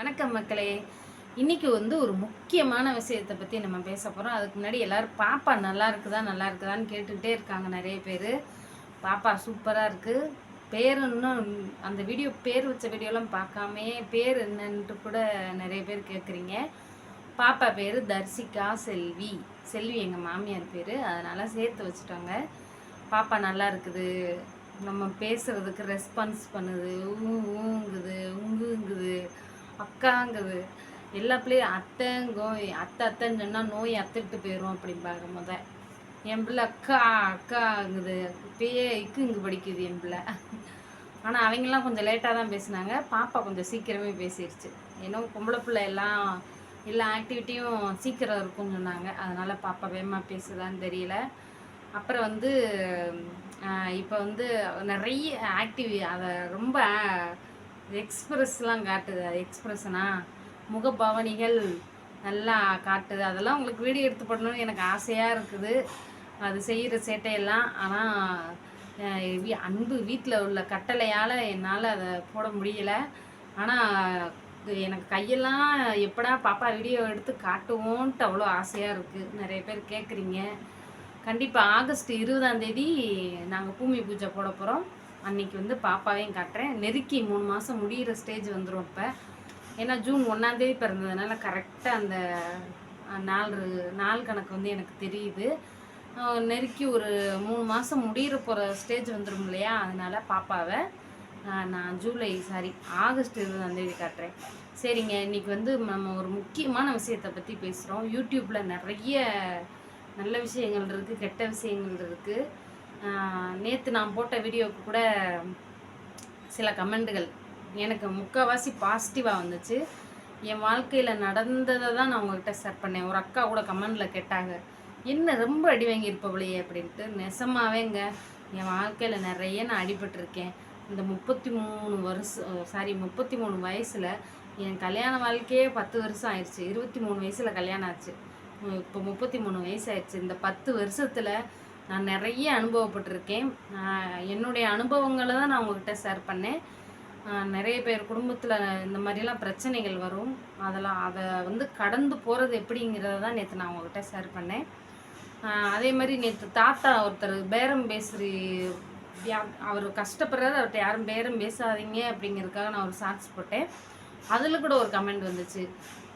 வணக்கம் மக்களே. இன்னைக்கு வந்து ஒரு முக்கியமான விஷயத்தை பற்றி நம்ம பேச போகிறோம் அதுக்கு முன்னாடி எல்லாரும் பாப்பா நல்லா இருக்குதா? நல்லா இருக்குதான்னு கேட்டுக்கிட்டே இருக்காங்க நிறைய பேர். பாப்பா சூப்பராக இருக்குது பேர் இன்னும் அந்த வீடியோ பேர் வச்ச வீடியோலாம் பார்க்காமே. பேர் என்னன்ட்டு கூட நிறைய பேர் கேட்குறீங்க. பாப்பா பேர் தர்சிகா செல்வி. செல்வி எங்கள் மாமியார் பேர். அதனால் சேர்த்து வச்சுட்டாங்க. பாப்பா நல்லா இருக்குது. நம்ம பேசுகிறதுக்கு ரெஸ்பான்ஸ் பண்ணுது. ஊ ஊங்குது உங்குங்குது. அக்காங்குது எல்லா பிள்ளையும் அத்தைங்கோ அத்தை அத்தைன்னு சொன்னால் நோய் அத்துட்டு போயிடும் அப்படிம்பாங்க முத. என் பிள்ளை அக்கா அக்காங்குது. இப்பயே இக்கு இங்கு படிக்குது என் பிள்ளை. ஆனால் அவங்கெல்லாம் கொஞ்சம் லேட்டாக தான் பேசினாங்க. பாப்பா கொஞ்சம் சீக்கிரமே பேசிடுச்சு ஏன்னா பொம்பளை பிள்ளை எல்லாம் எல்லா ஆக்டிவிட்டியும் சீக்கிரம் இருக்கும்னு சொன்னாங்க. அதனால் பாப்பா வேகமாக பேசுதான்னு தெரியல. அப்புறம் வந்து இப்போ வந்து நிறைய ஆக்டிவி அதை ரொம்ப எக்ஸ்பிரஸ்லாம் காட்டுது. அது எக்ஸ்பிரஷனா முகபவனிகள் நல்லா காட்டுது. அதெல்லாம் உங்களுக்கு வீடியோ எடுத்து பண்ணணும்னு எனக்கு ஆசையாக இருக்குது. அது செய்கிற சேட்டையெல்லாம். ஆனால் அன்பு வீட்டில் உள்ள கட்டளையால் என்னால் அதை போட முடியல. ஆனால் எனக்கு கையெல்லாம் எப்படா பாப்பா வீடியோ எடுத்து காட்டுவோன்ட்டு அவ்வளோ ஆசையாக இருக்குது நிறைய பேர் கேட்குறீங்க கண்டிப்பாக ஆகஸ்ட் இருபதாம் தேதி நாங்கள் பூமி பூஜை போட போகிறோம் அன்னைக்கு வந்து பாப்பாவையும் காட்டுறேன். நெருக்கி மூணு மாதம் முடிகிற ஸ்டேஜ் வந்துடும் இப்போ. ஏன்னா ஜூன் ஒன்றாந்தேதி பிறந்ததுனால கரெக்டாக அந்த நாலு நாள் நாள் கணக்கு வந்து எனக்கு தெரியுது. நெருக்கி ஒரு மூணு மாதம் முடிகிற போகிற ஸ்டேஜ் வந்துடும் இல்லையா? அதனால் பாப்பாவை நான் ஜூலை சாரி ஆகஸ்ட் இருபதாந்தேதி காட்டுறேன். சரிங்க இன்றைக்கி வந்து நம்ம ஒரு முக்கியமான விஷயத்தை பற்றி பேசுகிறோம் யூடியூப்பில் நிறைய நல்ல விஷயங்கள் இருக்குது கெட்ட விஷயங்கள் இருக்குது நேற்று நான் போட்ட வீடியோவுக்கு கூட சில கமெண்ட்டுகள். எனக்கு முக்கால்வாசி பாசிட்டிவாக வந்துச்சு. என் வாழ்க்கையில் நடந்ததை தான் நான் உங்ககிட்ட ஷேர் பண்ணேன். ஒரு அக்கா கூட கமெண்டில் கேட்டாங்க என்ன ரொம்ப அடி வாங்கியிருப்பவளையே அப்படின்ட்டு. நெசமாவேங்க. என் வாழ்க்கையில் நிறைய நான் அடிபட்டிருக்கேன். இந்த முப்பத்தி மூணு வருஷம் சாரி முப்பத்தி மூணு வயசில் என் கல்யாண வாழ்க்கையே பத்து வருஷம் ஆயிடுச்சு. இருபத்தி மூணு வயசில் கல்யாணம் ஆச்சு. இப்போ முப்பத்தி மூணு வயசு ஆயிடுச்சு. இந்த பத்து வருஷத்தில் நான் நிறைய அனுபவப்பட்டிருக்கேன். என்னுடைய அனுபவங்களை தான் நான் உங்ககிட்ட ஷேர் பண்ணேன். நிறைய பேர் குடும்பத்தில் இந்த மாதிரிலாம் பிரச்சனைகள் வரும். அதெல்லாம் அதை வந்து கடந்து போகிறது எப்படிங்கிறத தான் நேற்று நான் உங்ககிட்ட ஷேர் பண்ணேன். அதே மாதிரி நேற்று தாத்தா ஒருத்தர் பேரம் பேசுறி அவர் கஷ்டப்படுறாரு. அவர்கிட்ட யாரும் பேரம் பேசாதீங்க அப்படிங்கிறதுக்காக நான் ஒரு ஷார்ட்ஸ் போட்டேன். அதில் கூட ஒரு கமெண்ட் வந்துச்சு.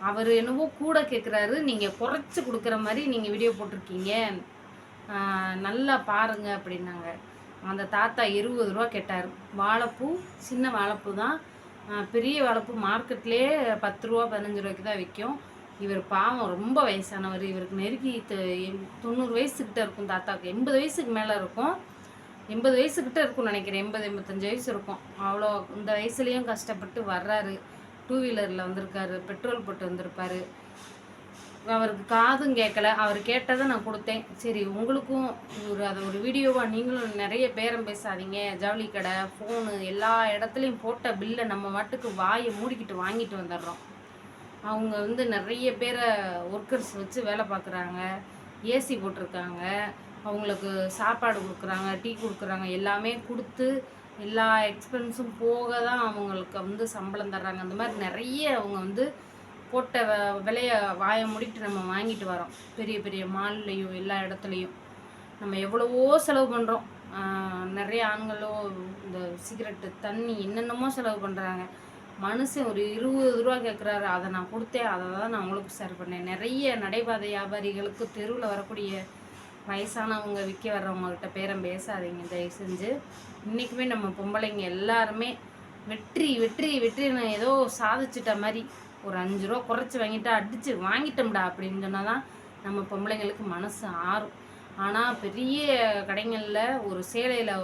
அவர் என்னவோ கூட கேட்குறாரு நீங்கள் குறைச்சி கொடுக்குற மாதிரி நீங்கள் வீடியோ போட்டிருக்கீங்க. நல்லா பாருங்க அப்படின்னாங்க. அந்த தாத்தா இருபது ரூபா கேட்டார். வாழைப்பூ சின்ன வாழைப்பூ தான். பெரிய வாழைப்பூ மார்க்கெட்லேயே பத்து ரூபா பதினஞ்சு ரூபாய்க்கு தான் விற்கும் இவர் பாவம் ரொம்ப வயசானவர். இவருக்கு நெருக்கி தொண்ணூறு வயசுக்கிட்ட இருக்கும் தாத்தாவுக்கு. எண்பது வயசுக்கு மேலே இருக்கும். எண்பது வயசுக்கிட்ட இருக்கும்னு நினைக்கிறேன். எண்பது எண்பத்தஞ்சு வயசு இருக்கும். அவ்வளோ இந்த வயசுலேயும் கஷ்டப்பட்டு வர்றாரு. டூ வீலரில் வந்திருக்காரு. பெட்ரோல் போட்டு வந்திருப்பாரு. அவருக்கு காதும் கேட்கல அவர் கேட்டதை நான் கொடுத்தேன். சரி உங்களுக்கும் ஒரு அதை ஒரு வீடியோவாக நீங்களும் நிறைய பேரம் பேசாதீங்க. ஜவுளி கடை ஃபோனு எல்லா இடத்துலையும் போட்ட பில்லை நம்ம மட்டுக்கு வாயை மூடிக்கிட்டு வாங்கிட்டு வந்துடுறோம். அவங்க வந்து நிறைய பேரை ஒர்க்கர்ஸ் வச்சு வேலை பார்க்குறாங்க. ஏசி போட்டிருக்காங்க. அவங்களுக்கு சாப்பாடு கொடுக்குறாங்க டீ கொடுக்குறாங்க. எல்லாமே கொடுத்து எல்லா எக்ஸ்பென்ஸும் போக தான் அவங்களுக்கு வந்து சம்பளம் தர்றாங்க. அந்த மாதிரி நிறைய அவங்க வந்து போட்ட வ- வாயை மூடிட்டு நம்ம வாங்கிட்டு வரோம். பெரிய பெரிய மால்லையும் எல்லா இடத்துலையும். நம்ம எவ்வளவோ செலவு பண்ணுறோம் நிறைய ஆண்களோ இந்த சிகரெட்டு தண்ணி என்னென்னமோ செலவு பண்ணுறாங்க மனுஷன் ஒரு இருபது ரூபா கேட்குறாரு அதை நான் கொடுத்தேன் அதை தான் நான் உங்களுக்கு ஷேர் பண்ணேன். நிறைய நடைபாதை வியாபாரிகளுக்கு தெருவில் வரக்கூடிய வயசானவங்க விற்க வர்றவங்கள்கிட்ட பேரம் பேசாதீங்க தயவு செஞ்சு. இன்றைக்குமே நம்ம பொம்பளைங்க எல்லாருமே வெற்றி வெற்றி வெற்றி நான் ஏதோ சாதிச்சிட்ட மாதிரி ஒரு அஞ்சு ரூபா குறைச்சி வாங்கிட்டா அடித்து வாங்கிட்டோம்டா அப்படின்னு சொன்னால் தான் நம்ம பொம்பளைங்களுக்கு மனசு ஆறும். ஆனால் பெரிய கடைகளில் ஒரு சேலையில்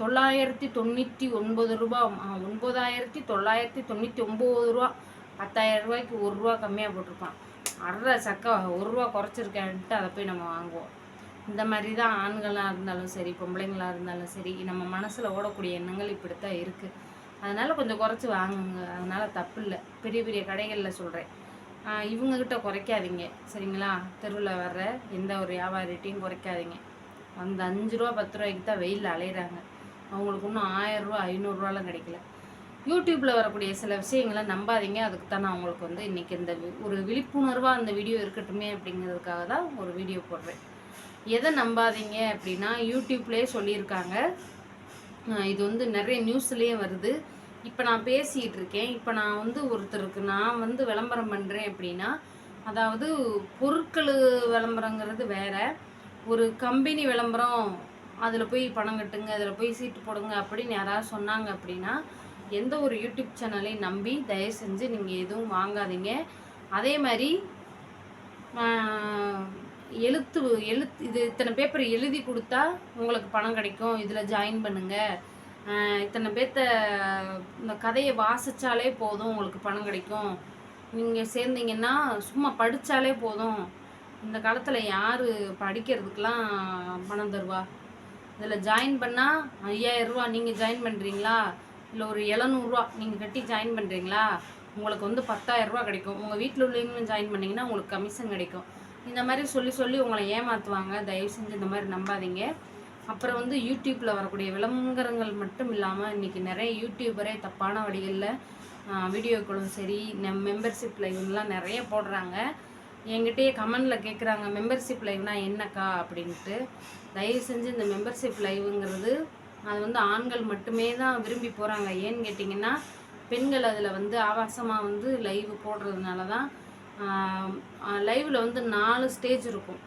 தொள்ளாயிரத்தி தொண்ணூற்றி ஒன்பது ரூபா ஒன்பதாயிரத்தி தொள்ளாயிரத்தி தொண்ணூற்றி ஒம்பது ரூபா பத்தாயிரம் ரூபாய்க்கு ஒரு ரூபா கம்மியாக போட்டிருப்பான். அரை சக்கை ஒரு ரூபா குறைச்சிருக்கேன்ட்டு அதை போய் நம்ம வாங்குவோம். இந்த மாதிரி தான் ஆண்களாக இருந்தாலும் சரி பொம்பளைங்களாக இருந்தாலும் சரி நம்ம மனசில் ஓடக்கூடிய எண்ணங்கள் இப்படி தான் இருக்குது அதனால் கொஞ்சம் குறைச்சி வாங்குங்க. அதனால் தப்பு இல்லை பெரிய பெரிய கடைகளில் சொல்கிறேன் இவங்கக்கிட்ட குறைக்காதீங்க. சரிங்களா? தெருவில் வர்ற எந்த ஒரு வியாபாரிட்டையும் குறைக்காதீங்க. அந்த அஞ்சு ரூபா பத்து ரூபாய்க்கு தான் வெயிலில் அலையிறாங்க. அவங்களுக்கு இன்னும் ஆயிரரூவா ஐநூறுரூவாலாம் கிடைக்கல. யூடியூப்பில் வரக்கூடிய சில விஷயங்களை நம்பாதீங்க. அதுக்கு தான் நான் உங்களுக்கு வந்து இன்றைக்கி இந்த வி- ஒரு விழிப்புணர்வாக அந்த வீடியோ இருக்கட்டுமே அப்படிங்கிறதுக்காக தான் ஒரு வீடியோ போடுறேன். எதை நம்பாதீங்க அப்படின்னா யூடியூப்லேயே சொல்லியிருக்காங்க. இது வந்து நிறைய நியூஸ்லேயே வருது. இப்போ நான் பேசிகிட்டு இருக்கேன். இப்போ நான் வந்து ஒருத்தருக்கு நான் வந்து விளம்பரம் பண்ணுறேன் அப்படின்னா அதாவது பொருட்கள் விளம்பரங்கிறது வேற. ஒரு கம்பெனி விளம்பரம் அதில் போய் பணம் கட்டுங்க அதில் போய் சீட்டு போடுங்க அப்படின்னு யாராவது சொன்னாங்க அப்படின்னா எந்த ஒரு யூடியூப் சேனலையும் நம்பி தயவு செஞ்சு நீங்கள் எதுவும் வாங்காதீங்க. அதே மாதிரி எழுத்து எழுத்து இது இத்தனை பேப்பர் எழுதி கொடுத்தா உங்களுக்கு பணம் கிடைக்கும். இதில் ஜாயின் பண்ணுங்க. இத்தனை பேர்த்த இந்த கதையை வாசித்தாலே போதும் உங்களுக்கு பணம் கிடைக்கும். நீங்கள் சேர்ந்தீங்கன்னா சும்மா படித்தாலே போதும். இந்த காலத்தில் யார் படிக்கிறதுக்கெலாம் பணம் தருவா? இதில் ஜாயின் பண்ணால் ஐயாயிரரூவா நீங்கள் ஜாயின் பண்ணுறீங்களா இல்லை ஒரு எழுநூறுவா நீங்கள் கட்டி ஜாயின் பண்ணுறீங்களா உங்களுக்கு வந்து பத்தாயிரரூவா கிடைக்கும். உங்கள் வீட்டில் உள்ளவங்களும் ஜாயின் பண்ணிங்கன்னா உங்களுக்கு கமிஷன் கிடைக்கும். இந்த மாதிரி சொல்லி சொல்லி உங்களை ஏமாற்றுவாங்க தயவு செஞ்சு இந்த மாதிரி நம்பாதீங்க. அப்புறம் வந்து யூடியூப்பில் வரக்கூடிய விளம்பரங்கள் மட்டும் இல்லாமல் இன்றைக்கி நிறைய யூடியூபரே தப்பான வழிகளில் வீடியோக்களும் சரி மெம்பர்ஷிப் லைவ்லாம் நிறைய போடுறாங்க. என்கிட்டயே கமெண்டில் கேட்குறாங்க மெம்பர்ஷிப் லைவ்னா என்னக்கா? அப்படின்ட்டு. தயவு செஞ்சு இந்த மெம்பர்ஷிப் லைவுங்கிறது அது வந்து ஆண்கள் மட்டுமே தான் விரும்பி போகிறாங்க ஏன்னு கேட்டிங்கன்னா பெண்கள் அதில் வந்து ஆபாசமாக வந்து லைவ் போடுறதுனால தான் லைவில் வந்து நாலு ஸ்டேஜ் இருக்கும்.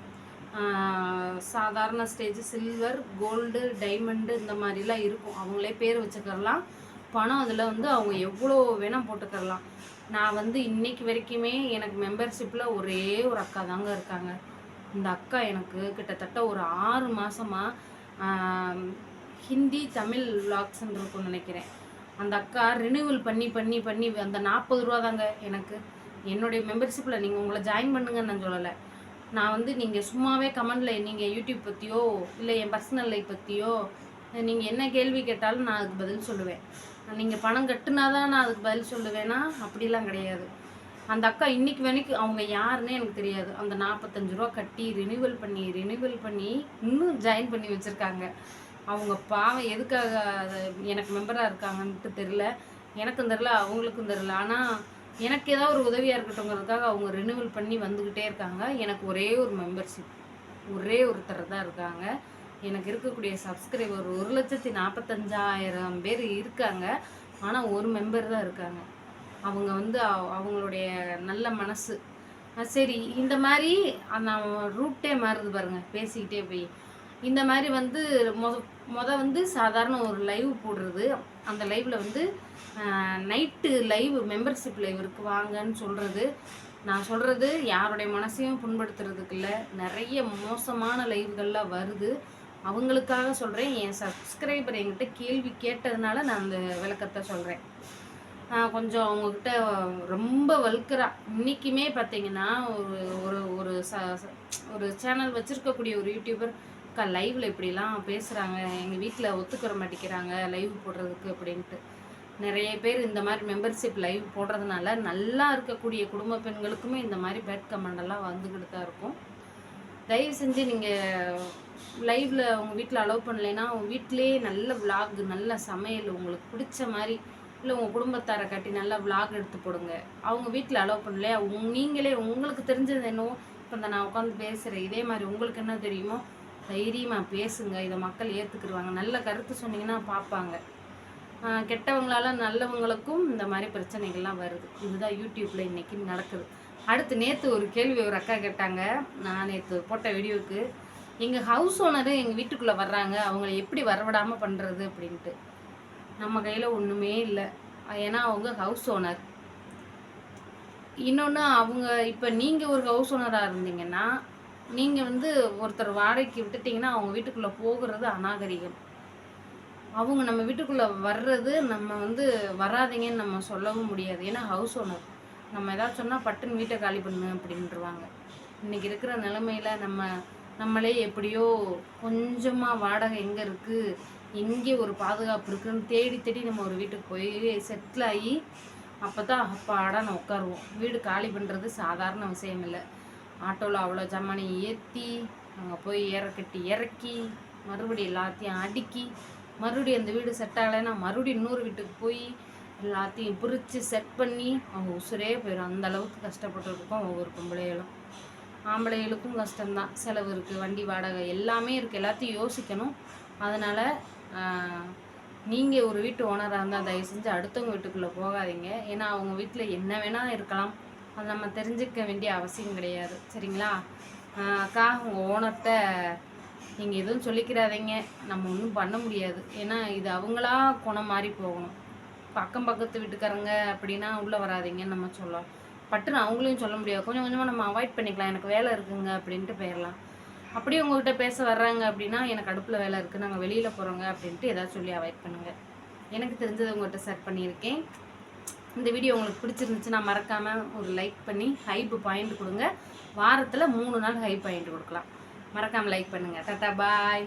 சாதாரண ஸ்டேஜ் சில்வர் கோல்டு டைமண்டு இந்த மாதிரிலாம் இருக்கும். அவங்களே பேர் வச்சுக்கரலாம் பணம் அதில் வந்து அவங்க எவ்வளோ வேணால் போட்டுக்கரலாம் நான் வந்து இன்னைக்கு வரைக்குமே எனக்கு மெம்பர்ஷிப்பில் ஒரே ஒரு அக்கா தாங்க இருக்காங்க. இந்த அக்கா எனக்கு கிட்டத்தட்ட ஒரு ஆறு மாதமாக ஹிந்தி தமிழ் விளாக்ஸ்ன்னு இருக்கும்னு நினைக்கிறேன். அந்த அக்கா ரினியூவல் பண்ணி பண்ணி பண்ணி அந்த நாற்பது ரூபா தாங்க எனக்கு. என்னுடைய மெம்பர்ஷிப்பில் நீங்கள் உங்களை ஜாயின் பண்ணுங்கன்னு நான் சொல்லலை. நான் வந்து நீங்கள் சும்மாவே கமெண்டில் நீங்கள் யூடியூப் பற்றியோ இல்லை என் பர்சனல் லைஃப் பற்றியோ நீங்கள் என்ன கேள்வி கேட்டாலும் நான் அதுக்கு பதில் சொல்லுவேன். நீங்கள் பணம் கட்டுனா தான் நான் அதுக்கு பதில் சொல்லுவேன்னா அப்படிலாம் கிடையாது. அந்த அக்கா இன்னைக்கு வரைக்கும் அவங்க யாருன்னே எனக்கு தெரியாது. அந்த நாற்பத்தஞ்சு ரூபா கட்டி ரினியூவல் பண்ணி ரினியூவல் பண்ணி இன்னும் ஜாயின் பண்ணி வச்சுருக்காங்க. அவங்க பாவம் எதுக்காக எனக்கு மெம்பராக இருக்காங்கன்ட்டு தெரில எனக்கும் தெரில அவங்களுக்கும் தெரில ஆனால் எனக்கு ஏதாவது ஒரு உதவியாக இருக்கட்டுங்கிறதுக்காக அவங்க ரினியூவல் பண்ணி வந்துக்கிட்டே இருக்காங்க. எனக்கு ஒரே ஒரு மெம்பர்ஷிப் ஒரே ஒருத்தர் தான் இருக்காங்க. எனக்கு இருக்கக்கூடிய சப்ஸ்கிரைபர் ஒரு லட்சத்தி நாற்பத்தஞ்சாயிரம் பேர் இருக்காங்க. ஆனால் ஒரு மெம்பர் தான் இருக்காங்க. அவங்க வந்து அவங்களுடைய நல்ல மனசு. சரி இந்த மாதிரி அந்த ரூட்டே மாறுது பாருங்கள் பேசிக்கிட்டே போய். இந்த மாதிரி வந்து மொத மொத வந்து சாதாரண ஒரு லைவ் போடுறது. அந்த லைவில் வந்து நைட்டு லைவ் மெம்பர்ஷிப் லைவ் இருக்குது வாங்கன்னு சொல்கிறது நான் சொல்கிறது யாருடைய மனசையும் புண்படுத்துறதுக்கு இல்லை. நிறைய மோசமான லைவ்கள்லாம் வருது. அவங்களுக்காக சொல்கிறேன் என் சப்ஸ்கிரைபர் என்கிட்ட கேள்வி கேட்டதுனால நான் அந்த விளக்கத்தை சொல்கிறேன் கொஞ்சம் அவங்கக்கிட்ட ரொம்ப வல்கராக இன்றைக்குமே பார்த்தீங்கன்னா ஒரு ஒரு ஒரு ச- ஒரு சேனல் வச்சுருக்கக்கூடிய ஒரு யூடியூபர் அக்கா லைவில் இப்படிலாம் பேசுகிறாங்க எங்கள் வீட்டில் ஒத்துக்கிற மாட்டேங்கிறாங்க. லைவ் போடுறதுக்கு அப்படின்ட்டு. நிறைய பேர் இந்த மாதிரி மெம்பர்ஷிப் லைவ் போடுறதுனால நல்லா இருக்கக்கூடிய குடும்ப பெண்களுக்குமே இந்த மாதிரி பேட் கமெண்ட் எல்லாம் வந்துக்கிட்டு தான் இருக்கும். தயவு செஞ்சு நீங்கள் லைவில் உங்கள் வீட்டில் அலோவ் பண்ணலைன்னா உங்கள் வீட்டிலேயே நல்ல vlog நல்ல சமையல் உங்களுக்கு பிடிச்ச மாதிரி இல்லை உங்கள் குடும்பத்தாரை கட்டி நல்லா vlog எடுத்து போடுங்க. அவங்க வீட்டில் அலோவ் பண்ணலையா? உங் நீங்களே உங்களுக்கு தெரிஞ்சது என்னவோ இப்போ இந்த நான் உட்காந்து பேசுகிறேன் இதே மாதிரி உங்களுக்கு என்ன தெரியுமோ தைரியமாக பேசுங்க. இதை மக்கள் ஏற்றுக்குருவாங்க நல்ல கருத்து சொன்னீங்கன்னா பார்ப்பாங்க கெட்டவங்களால நல்லவங்களுக்கும் இந்த மாதிரி பிரச்சனைகள்லாம் வருது. இதுதான் யூடியூப்பில் இன்றைக்கி நடக்குது. அடுத்து நேற்று ஒரு கேள்வி ஒரு அக்கா கேட்டாங்க. நான் நேற்று போட்ட வீடியோவுக்கு எங்கள் ஹவுஸ் ஓனரு எங்கள் வீட்டுக்குள்ளே வர்றாங்க. அவங்கள எப்படி வரவிடாமல் பண்ணுறது அப்படின்ட்டு. நம்ம கையில் ஒன்றுமே இல்லை. ஏன்னா அவங்க ஹவுஸ் ஓனர் இன்னொன்று அவங்க இப்போ நீங்கள் ஒரு ஹவுஸ் ஓனராக இருந்தீங்கன்னா நீங்கள் வந்து ஒருத்தர் வாடகைக்கு விட்டுட்டீங்கன்னா அவங்க வீட்டுக்குள்ளே போகிறது அநாகரிகம். அவங்க நம்ம வீட்டுக்குள்ளே வர்றது நம்ம வந்து வராதிங்கன்னு நம்ம சொல்லவும் முடியாது. ஏன்னா ஹவுஸ் ஓனர் நம்ம ஏதாவது சொன்னால் பட்டுன்னு வீட்டை காலி பண்ணு அப்படின்ட்டுருவாங்க இன்றைக்கி இருக்கிற நிலமையில நம்ம நம்மளே எப்படியோ கொஞ்சமாக வாடகை எங்கே இருக்குது எங்கே ஒரு பாதுகாப்பு இருக்குன்னு தேடி தேடி நம்ம ஒரு வீட்டுக்கு போய் செட்டில் ஆகி அப்போ தான் அப்பாடான்னு உட்காருவோம். வீடு காலி பண்ணுறது சாதாரண விஷயம் இல்லை. ஆட்டோவில் அவ்வளோ ஜமானை ஏற்றி அங்கே போய் இறக்கட்டி இறக்கி மறுபடியும் எல்லாத்தையும் அடுக்கி மறுபடியும் அந்த வீடு செட் ஆகலைன்னா மறுபடியும் இன்னொரு வீட்டுக்கு போய் எல்லாத்தையும் பிரித்து செட் பண்ணி அவங்க உசுரே போயிடும் அந்த அளவுக்கு கஷ்டப்பட்டுருக்கோம் ஒவ்வொரு பொம்பளைகளும். ஆம்பளைகளுக்கும் கஷ்டம்தான். செலவு இருக்குது வண்டி வாடகை எல்லாமே இருக்குது எல்லாத்தையும் யோசிக்கணும். அதனால் நீங்கள் ஒரு வீட்டு ஓனராக இருந்தால் தயவு செஞ்சு அடுத்தவங்க வீட்டுக்குள்ளே போகாதீங்க. ஏன்னா அவங்க வீட்டில் என்ன வேணால் இருக்கலாம். அது நம்ம தெரிஞ்சுக்க வேண்டிய அவசியம் கிடையாது. சரிங்களா? அக்கா உங்கள் ஓனர்கிட்ட நீங்கள் எதுவும் சொல்லிக்கிறாதீங்க. நம்ம ஒன்றும் பண்ண முடியாது. ஏன்னா இது அவங்களா குணம் மாறி போகணும். பக்கம் பக்கத்து வீட்டுக்காரங்க அப்படின்னா உள்ளே வராதிங்கன்னு நம்ம சொல்லலாம் பட்டுன்னு அவங்களையும் சொல்ல முடியாது. கொஞ்சம் கொஞ்சமாக நம்ம அவாய்ட் பண்ணிக்கலாம். எனக்கு வேலை இருக்குங்க அப்படின்ட்டு போயிடலாம் அப்படியே உங்ககிட்ட பேச வர்றாங்க அப்படின்னா எனக்கு அடுப்பில் வேலை இருக்குது நாங்கள் வெளியில் போகிறோங்க அப்படின்ட்டு ஏதாவது சொல்லி அவாய்ட் பண்ணுங்கள் எனக்கு தெரிஞ்சதை உங்கள்கிட்ட ஷேர் பண்ணியிருக்கேன். இந்த வீடியோ உங்களுக்கு பிடிச்சிருந்துச்சுன்னா மறக்காமல் ஒரு லைக் பண்ணி ஹைப்பு பாயிண்ட் கொடுங்க. வாரத்தில் மூணு நாள் ஹை பாயிண்ட் கொடுக்கலாம். மறக்காமல் லைக் பண்ணுங்கள் டாட்டா பாய்